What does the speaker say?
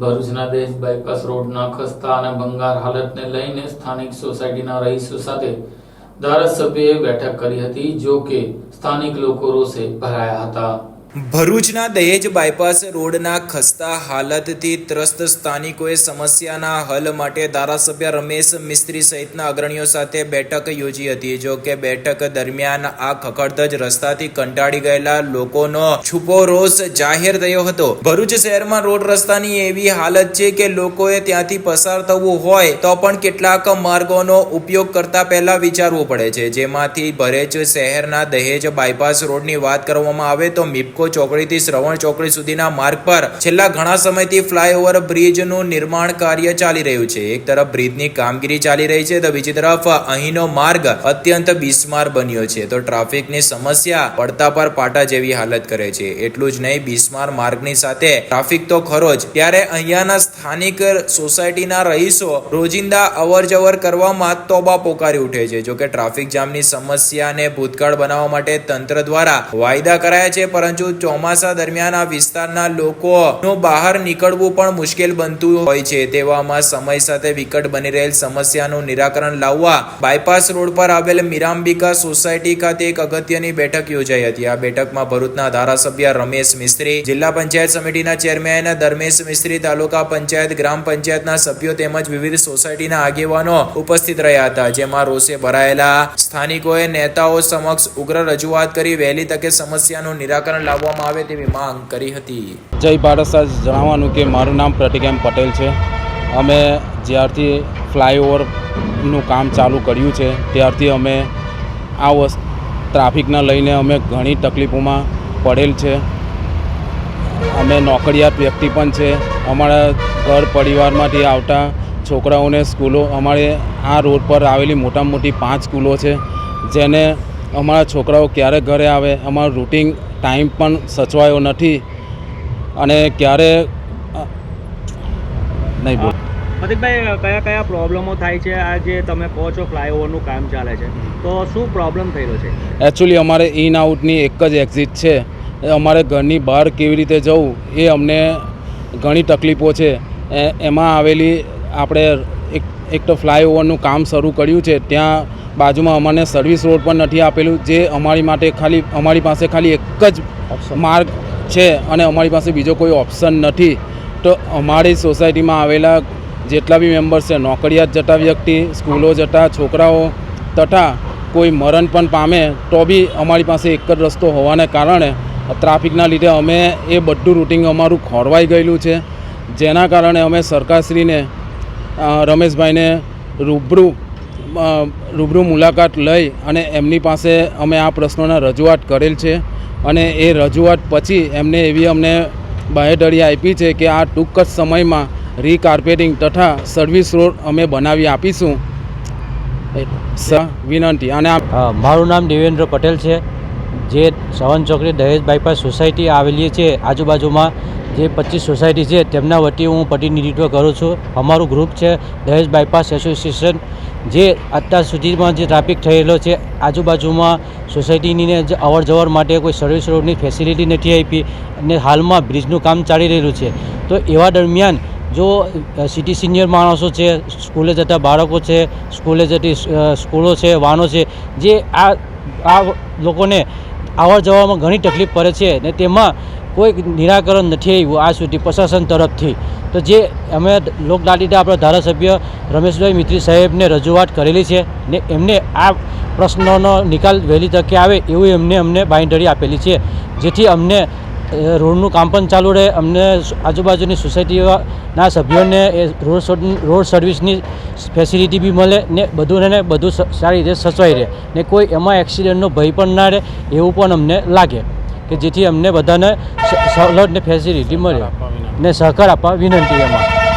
ભરૂચના દેશ બાયપાસ રોડના ખસ્તા અને ભંગાર હાલતને લઈને સ્થાનિક સોસાયટીના રહીશો સાથે ધારાસભ્યએ બેઠક કરી હતી, જો કે સ્થાનિક લોકો રોષે ભરાયા હતા. ભરૂચના દહેજ બાયપાસ રોડના ખસ્તા હાલતથી ત્રસ્ત સ્થાનિકોએ સમસ્યાના હલ માટે ધારાસભ્ય રમેશ મિસ્ત્રી સહિતના અગ્રણીઓ સાથે બેઠક યોજી હતી. જો કે બેઠક દરમિયાન આ ખખડધજ રસ્તાથી કંટાળી ગયેલા લોકોનો છુપો રોષ જાહેર થયો હતો. ભરૂચ શહેરમાં રોડ રસ્તાની એવી હાલત છે કે લોકોએ ત્યાંથી પસાર થવું હોય તો પણ કેટલાક માર્ગોનો ઉપયોગ કરતા પહેલા વિચારવું પડે છે. જેમાંથી ભરેચ શહેરના દહેજ બાયપાસ રોડની વાત કરવામાં આવે તો મિપકો ચોકડીથી શ્રવણ ચોકડી સુધીના માર્ગ પર છેલ્લા ઘણા સમયથી ફ્લાયઓવર બ્રિજનું નિર્માણ કાર્ય ચાલી રહ્યું છે. એક તરફ બ્રિજની કામગીરી ચાલી રહી છે તો બીજી તરફ અહીંનો માર્ગ અત્યંત બિસ્માર બન્યો છે તો ટ્રાફિકની સમસ્યા પડતા પર પાટા જેવી હાલત કરે છે. એટલું જ નહીં, બિસ્માર માર્ગની સાથે ટ્રાફિક તો ખરો જ, ત્યારે અહીંયાના સ્થાનિક સોસાયટીના રહીશો રોજિંદા અવર જવર કરવામાં તોબા પોકારી ઉઠે છે. જોકે ટ્રાફિક જામની સમસ્યાને ભૂતકાળ બનાવવા માટે તંત્ર દ્વારા વાયદા કરાયા છે, પરંતુ ચોમાસા દરમિયાન આ વિસ્તારના લોકોનું બહાર નીકળવું પણ મુશ્કેલ બનતું હોય છે. તેવામાં સમય સાથે વિકટ બની રહેલ સમસ્યાનું નિરાકરણ લાવવા બાયપાસ રોડ પર આવેલ મીરાંબિકા સોસાયટી ખાતે એક અગત્યની બેઠક યોજાઈ હતી. આ બેઠકમાં ભરૂચના ધારાસભ્ય રમેશ મિસ્ત્રી, જિલ્લા પંચાયત સમિતિના ચેરમેન ધર્મેશ મિસ્ત્રી, તાલુકા પંચાયત, ગ્રામ પંચાયતના સભ્યો તેમજ વિવિધ સોસાયટીના આગેવાનો ઉપસ્થિત રહ્યા હતા. જેમાં રોષે ભરાયેલા સ્થાનિકોએ નેતાઓ સમક્ષ ઉગ્ર રજૂઆત કરી, વહેલી તકે સમસ્યાનું નિરાકરણ લાવવામાં આવે તેવી માંગ કરી હતી. જય ભારત સર જણાવવાનું કે મારું નામ પ્રતિકેમ પટેલ છે. અમે જ્યારથી ફ્લાયઓવરનું કામ ચાલુ કર્યું છે, ત્યારથી અમે આ વસ્તુ ટ્રાફિકને લઈને અમે ઘણી તકલીફોમાં પડેલ છે. અમે નોકરિયાત વ્યક્તિ પણ છે. અમારા ઘર પરિવારમાંથી આવતા છોકરાઓને સ્કૂલો, અમારે આ રોડ પર આવેલી મોટામાં મોટી પાંચ સ્કૂલો છે, જેને અમારા છોકરાઓ ક્યારે ઘરે આવે અમારું રૂટિન ટાઈમ પણ સચવાયો નથી અને ક્યારે નહીં બોલ. પ્રતિકભાઈ કયા કયા પ્રોબ્લેમો થાય છે? આ જે તમે કહો છો ફ્લાયઓવરનું કામ ચાલે છે તો શું પ્રોબ્લેમ થયેલો છે? એકચ્યુઅલી અમારે ઇન આઉટની એક જ એક્ઝિટ છે. અમારે ઘરની બહાર કેવી રીતે જવું એ અમને ઘણી તકલીફો છે. એ એમાં આવેલી આપણે એક એક તો ફ્લાયઓવરનું કામ શરૂ કર્યું છે ત્યાં બાજુમાં અમને સર્વિસ રોડ પણ નથી આપેલું જે અમારી માટે ખાલી અમારી પાસે ખાલી એક જ માર્ગ છે અને અમારી પાસે બીજો કોઈ ઓપ્શન નથી. તો અમારી સોસાયટીમાં આવેલા જેટલા બી મેમ્બર્સ છે નોકરિયાત જતા વ્યક્તિ સ્કૂલો જતા છોકરાઓ તથા કોઈ મરણ પણ પામે તો બી અમારી પાસે એક જ રસ્તો હોવાને કારણે ટ્રાફિકના લીધે અમે એ બધું રૂટિંગ અમારું ખોરવાઈ ગયેલું છે. જેના કારણે અમે સરકારશ્રીને રમેશભાઈને રૂબરૂ રૂબરૂ મુલાકાત લઈ અને એમની પાસે અમે આ પ્રશ્નોના રજૂઆત કરેલ છે અને એ રજૂઆત પછી એમને એવી અમને બાહેધરી આપી છે કે આ ટૂંક જ સમયમાં રીકાર્પેટિંગ તથા સર્વિસ રોડ અમે બનાવી આપીશું. વિનંતી. અને મારું નામ દેવેન્દ્ર પટેલ છે. જે સવન ચોકડી દહેજ બાયપાસ સોસાયટી આવેલી છે. આજુબાજુમાં જે પચીસ સોસાયટી છે, તેમના વતી હું પ્રતિનિધિત્વ કરું છું. અમારું ગ્રુપ છે દહેજ બાયપાસ એસોસિએશન જે અત્યાર સુધીમાં જે ટ્રાફિક થયેલો છે, આજુબાજુમાં સોસાયટીની અવર જવર માટે કોઈ સર્વિસ રોડની ફેસિલિટી નથી આપી અને હાલમાં બ્રિજનું કામ ચાલી રહેલું છે. તો એવા દરમિયાન જો સિટી સિનિયર માણસો છે સ્કૂલે જતા બાળકો છે સ્કૂલે જતી સ્કૂલો છે, વાહનો છે, જે આ આ લોકોને આવર જવામાં ઘણી તકલીફ પડે છે ને તેમાં કોઈ નિરાકરણ નથી આવ્યું આ સુધી પ્રશાસન તરફથી. તો જે અમે લોકલાડીના આપણા ધારાસભ્ય રમેશભાઈ મિત્રી સાહેબને રજૂઆત કરેલી છે ને એમને આ પ્રશ્નોનો નિકાલ વહેલી તકે આવે એવું એમને અમને બાંયધરી આપેલી છે. જેથી અમને રોડનું કામ પણ ચાલુ રહે, અમને આજુબાજુની સોસાયટીના સભ્યોને એ રોડ રોડ સર્વિસની ફેસિલિટી બી મળે ને બધું ને બધું સારી રીતે સચવાઈ રહે ને કોઈ એમાં એક્સિડન્ટનો ભય પણ ના રહે એવું પણ અમને લાગે કે જેથી અમને બધાને સવલત ને ફેસિલિટી મળે. ને સહકાર આપવા વિનંતી એમાં.